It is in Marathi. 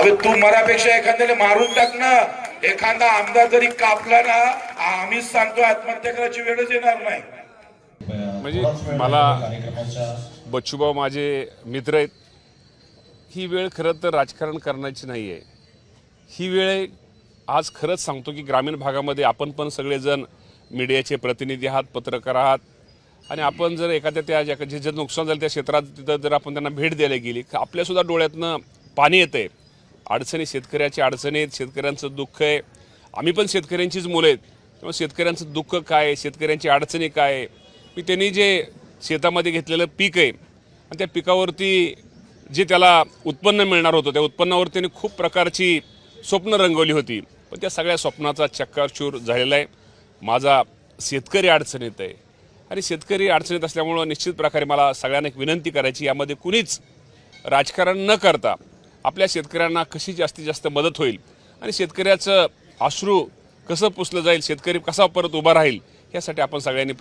अबे तू मरापेक्षा एखाद्याला मारून टाक ना. एखादा आमदार जरी कापला ना आम्हीच सांगतो आत्महत्या करायची वेळच येणार नाही. म्हणजे मला बच्चूभाऊ माझे मित्र आहेत. ही वेळ खरं तर राजकारण करण्याची नाही आहे ही वेळ आज खरंच सांगतो की ग्रामीण भागामध्ये आपण पण सगळेजण मीडियाचे प्रतिनिधी आहात पत्रकार आहात. आणि आपण जर एखाद्या त्या ज्या जे जे नुकसान झालं त्या क्षेत्रात तिथं जर आपण त्यांना भेट द्यायला गेली आपल्यासुद्धा डोळ्यातनं पाणी येतं आहे अडचणी शेतकऱ्याची अडचणी आहेत शेतकऱ्यांचं दुःख आहे. आम्ही पण शेतकऱ्यांचीच मुलं आहेत. त्यामुळे शेतकऱ्यांचं दुःख काय आहे? शेतकऱ्यांची अडचणी काय आहे? मी त्यांनी जे शेतामध्ये घेतलेलं पीक आहे आणि त्या पिकावरती जे त्याला उत्पन्न मिळणार होतं त्या उत्पन्नावर त्यांनी खूप प्रकारची स्वप्न रंगवली होती. पण त्या सगळ्या स्वप्नाचा चक्काचूर झालेला आहे. माझा शेतकरी अडचणीत आहे. आणि शेतकरी अडचणीत असल्यामुळं निश्चित प्रकारे मला सगळ्यांना एक विनंती करायची यामध्ये कुणीच राजकारण न करता आपल्या शेतकऱ्यांना कशी जास्तीत जास्त मदत होईल आणि शेतकऱ्याचं अश्रू कसं पुसलं जाईल शेतकरी कसा परत उभा राहील यासाठी आपण सगळ्यांनी